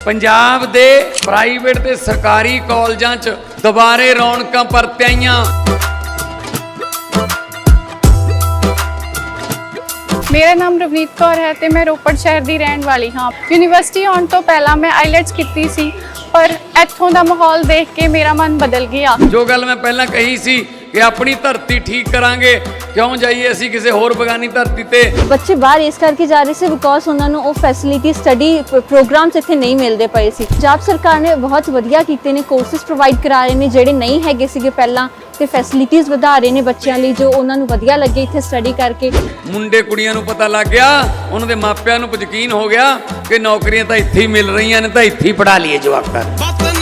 ਪੰਜਾਬ ਦੇ ਪ੍ਰਾਈਵੇਟ ਤੇ ਸਰਕਾਰੀ ਕਾਲਜਾਂ 'ਚ ਦੁਬਾਰੇ ਰੌਣਕਾਂ ਪਰਤ ਆਈਆਂ ਮੇਰਾ ਨਾਮ ਰਵਨੀਤ ਕੌਰ ਹੈ ਤੇ ਮੈਂ ਰੋਪੜ ਸ਼ਹਿਰ ਦੀ ਰਹਿਣ ਵਾਲੀ ਹਾਂ। ਯੂਨੀਵਰਸਿਟੀ ਆਉਣ ਤੋਂ ਪਹਿਲਾਂ ਮੈਂ ਆਈਲੈਟਸ ਕੀਤੀ ਸੀ ਪਰ ਇੱਥੋਂ ਦਾ ਮਾਹੌਲ ਦੇਖ ਕੇ ਮੇਰਾ ਮਨ ਬਦਲ ਗਿਆ। ਜੋ ਗੱਲ ਮੈਂ ਪਹਿਲਾਂ ਕਹੀ ਸੀ ਕਿ ਆਪਣੀ ਧਰਤੀ ਠੀਕ ਕਰਾਂਗੇ। ਕਿਉਂ ਜਾਈਏ ਅਸੀਂ ਕਿਸੇ ਹੋਰ ਬਗਾਨੀ ਧਰਤੀ ਤੇ? ਬੱਚੇ ਬਾਹਰ ਇਸ ਕਰਕੇ ਜਾ ਰਹੇ ਸੀ ਬਿਕੋਜ਼ ਉਹਨਾਂ ਨੂੰ ਉਹ ਫੈਸਿਲਿਟੀ ਸਟੱਡੀ ਪ੍ਰੋਗਰਾਮਸ ਇੱਥੇ ਨਹੀਂ ਮਿਲਦੇ ਪਏ ਸੀ। ਪੰਜਾਬ ਸਰਕਾਰ ਨੇ ਬਹੁਤ ਵਧੀਆ ਕੀਤੇ ਨੇ ਕੋਰਸਸ ਪ੍ਰੋਵਾਈਡ ਕਰਾ ਰਹੇ ਨੇ ਜਿਹੜੇ ਨਹੀਂ ਹੈਗੇ ਸੀਗੇ ਪਹਿਲਾਂ ਤੇ ਫੈਸਿਲਿਟੀਆਂ ਵਧਾ ਰਹੇ ਨੇ ਬੱਚਿਆਂ ਲਈ ਜੋ ਉਹਨਾਂ ਨੂੰ ਵਧੀਆ ਲੱਗੇ ਇੱਥੇ ਸਟੱਡੀ ਕਰਕੇ। ਮੁੰਡੇ ਕੁੜੀਆਂ ਨੂੰ ਪਤਾ ਲੱਗ ਗਿਆ ਉਹਨਾਂ ਦੇ ਮਾਪਿਆਂ ਨੂੰ ਯਕੀਨ ਹੋ ਗਿਆ ਕਿ ਨੌਕਰੀਆਂ ਤਾਂ ਇੱਥੇ ਹੀ ਮਿਲ ਰਹੀਆਂ ਨੇ ਤਾਂ ਇੱਥੇ ਹੀ ਪੜਾ ਲਈਏ ਜਵਾਕਾਂ ਨੂੰ।